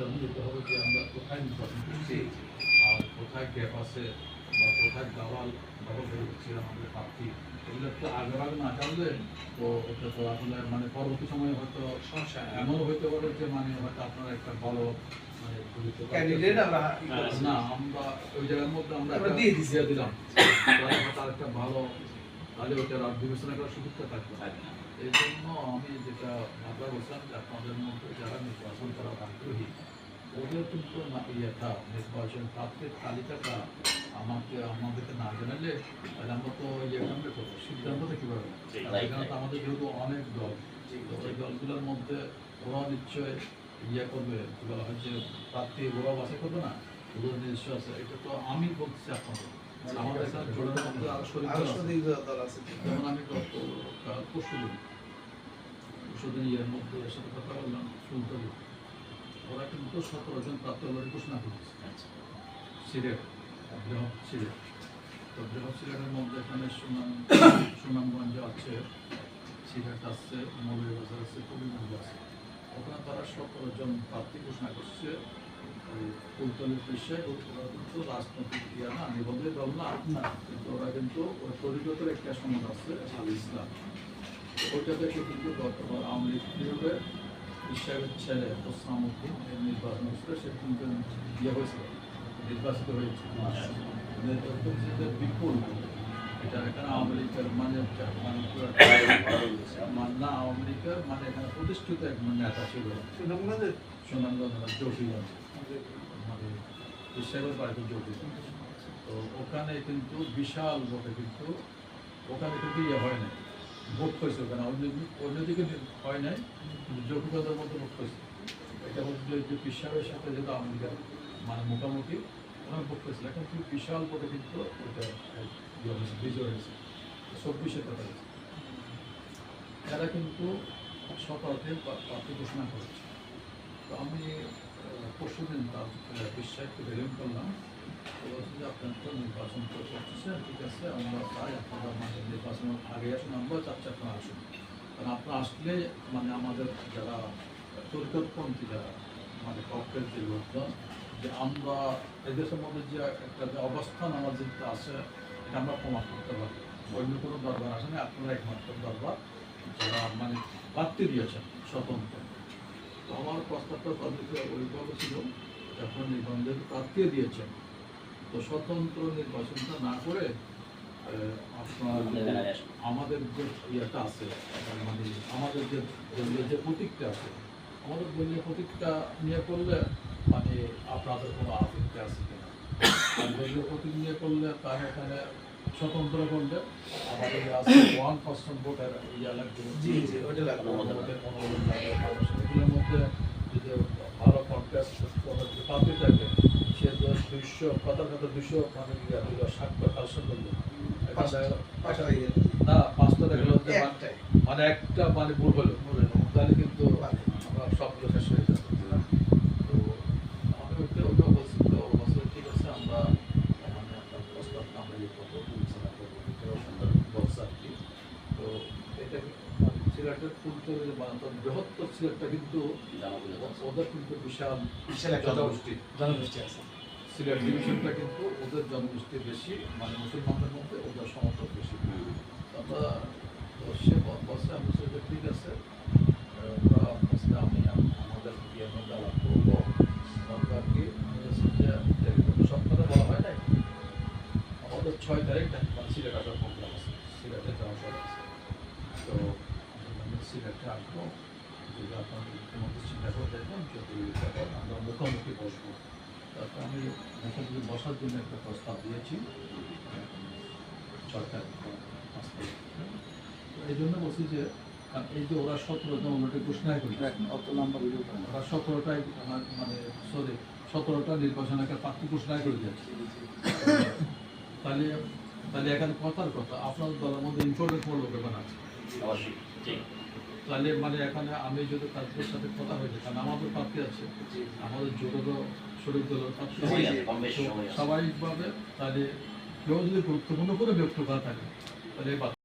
সিদ্ধান্ত নিতে হবে যে আমরা কোথায় নির্বাচন করছি আর কোথায় গ্যাপ আছে বা কোথায় দালাল দখল করে হচ্ছে আমাদের প্রার্থী। এগুলো একটু আগে আগে না জানলে তো ওটা তো আসলে মানে পরবর্তী সময়ে হয়তো সমস্যা। এমনও হইতে পারে যে মানে হয়তো আপনারা একটা ভালো মানে ভবিষ্যৎ ক্যান্ডিডেট আমরা না আমরা ওই জায়গার মধ্যে আমরা আমরা একটা দিয়ে দিয়ে দিলাম। তার একটা ভালো তাহলে ওটার বিবেচনা করার সুযোগটা থাকবে এই জন্য আমি ভাবনা বলছিলাম যে আপনাদের মধ্যে যারা নির্বাচন করার আগ্রহী ওদের কিন্তু ইয়েটা নির্বাচন প্রাপ্তির তালিকাটা আমাকে আমাদেরকে না জানালে তাহলে আমরা তো ইয়ে করব সিদ্ধান্তটা কীভাবে এখানে তো আমাদের যেহেতু অনেক দল তো ওই দলগুলোর মধ্যে ওরা নিশ্চয় ইয়ে করবে কি বলা হয় যে প্রার্থী ওরা বাছাই করবে না? ওদের নিজস্ব আছে। এটা তো আমি বলছি আপনাদের। আমাদের এখানে জোড়ার মধ্যে আরও শরীর যেমন আমি গত পরশু দিন পরশু মধ্যে এর সাথে কথা বললাম সুলতানি ওরা কিন্তু সতেরো জন প্রাপ্ত লড়ি ঘোষণা করেছে। সিলেট বৃহৎ সিলেট। তো বৃহৎ সিলেটের মধ্যে এখানে সুনাম সুনামগঞ্জ আছে সিলেট আছে মৌলভীবাজার আছে কবিরগঞ্জ আছে। ওখানে তারা সতেরো জন প্রার্থী ঘোষণা করছে। ওই ফুলতলির পেশায় ওরা কিন্তু রাজনৈতিক ইয়া না নিবন্ধের দল না কিন্তু ওরা কিন্তু ওই তরিকতের একটা সমাজ আছে আল ইসলাম ওইটা থেকে কিন্তু গতবার আওয়ামী লীগ ইসলামের ছেলে নির্বাচন হয়েছিল সে কিন্তু ইয়ে হয়েছিল নির্বাচিত হয়েছে বিপুল। এটা এখানে আওয়ামী লীগের মানে মানে পুরো মানে না আওয়ামী লীগের মানে এখানে প্রতিষ্ঠিত এক নেতা ছিল। সুনামগঞ্জের সুনামগঞ্জ জটিগঞ্জ মানে ইসলামের জটি তো ওখানে কিন্তু বিশাল ভোটে কিন্তু ওখানে কিন্তু ইয়ে হয় নাই। ভোট হয়েছে ওখানে অন্য- অন্যদিকে হয় নাই জটিগঞ্জের মধ্যে ভোট হয়েছে এটা হচ্ছে যে পিসাবের সাথে যেটা আমেরিকার মানে মোটামুটি ওনার ভোট হয়েছিল এখন খুব বিশাল ভোটে কিন্তু ওটা ইয়ে বিজয় হয়েছে। চব্বিশে কথা এরা কিন্তু সতেরোতে প্রার্থী ঘোষণা করেছে। তো আমি পরশু দিন তার বিশ্বাসকে বেলুন করলাম। অবস্থান আমাদের যে আছে আমরা প্রমাণ করতে পারি। অন্য কোনো দরবার আসেনি, আপনারা একমাত্র দরবার যারা মানে প্রার্থী দিয়েছেন স্বতন্ত্র। তো আমার প্রস্তাবটা তাদেরকে ওইভাবে ছিল যখন নিবন্ধের প্রার্থী দিয়েছেন। তো স্বতন্ত্র নির্বাচনটা না করে আপনার আমাদের যে ইয়েটা আছে মানে আমাদের যে দলীয় যে প্রতীকটা আছে আমাদের দলীয় প্রতীকটা নিয়ে করলে মানে আপনাদের কোনো আপত্তি আছে কিনা? আর দলীয় প্রতীক নিয়ে করলে তার এখানে স্বতন্ত্র করলে আমাদের আছে ওয়ান পার্সেন্ট ভোটের ইয়ে লাগবে। জি জি ওটা লাগবে। আমাদের মনোনয়ন লাগবে মানুষ এগুলোর মধ্যে যদি ভালো কন্টেস্ট প্রার্থী থাকে সে তো দুইশো কথা কথা ষাটটা কালসন করল পাঁচটা পাঁচটা। ইয়ে না পাঁচটা দেখল যে মানে- একটা মানে ভুল হলো। তাহলে কিন্তু আমরা সবগুলো শেষ হয়ে যাবে। তো আমি ওটা বলছি তো বলছি ঠিক আছে আমরা মানে আপনার প্রস্তাবটা আমরা ইয়ে করব বিবেচনা করব বলছে আর কি। তো এটা সিলেটের ফুলতলি বানাতো বৃহত্তর সিলেটটা কিন্তু ওদের কিন্তু বিশাল বিশাল একটা জনগোষ্ঠী। জনগোষ্ঠী আছে। সিলেট ডিভিশনটা কিন্তু ওদের জনগোষ্ঠী বেশি মানে মুসলমানদের মধ্যে ওদের সমর্থক বেশি। আমরা সে ব- বলছে আমি বলছি ঠিক আছে আহ, আমরা আমি আমাদের মধ্যে আলাপ করব। সরকার কি? আমি যে এরকম সব কথা বলা হয় নাই? আমাদের ছয় তারিখ সিলেট আসার প্রোগ্রাম আছে সিলেটে যাওয়ার কথা আছে। তো সিলেটে আসব যদি আপনাদের মুখ্যমন্ত্রী চিন্তা করে দেখবেন যদি আমরা মুখোমুখি বসবো। আমি মুখোমুখি বসার জন্য একটা প্রস্তাব দিয়েছি। সরকার তো এই জন্য বলছি যে এই যে ওরা সতেরো জন ওটা ঘোষণা করি। অত লম্বা ভিডিও ওরা সতেরোটাই মানে সরি সতেরোটা নির্বাচন একটা প্রার্থী ঘোষণা করে দিয়েছে। তাহলে তাহলে এখানে কথার কথা আপনার দলের মধ্যে ইম্পর্টেন্ট কোনো লোকের আছে? তাহলে মানে এখানে আমি যদি তাদের সাথে কথা হয়েছে কারণ আমাদের প্রার্থী আছে আমাদের জোটেরও শরীর দল। স্বাভাবিকভাবে তাহলে কেউ যদি গুরুত্বপূর্ণ করে ব্যক্ত করা থাকে তাহলে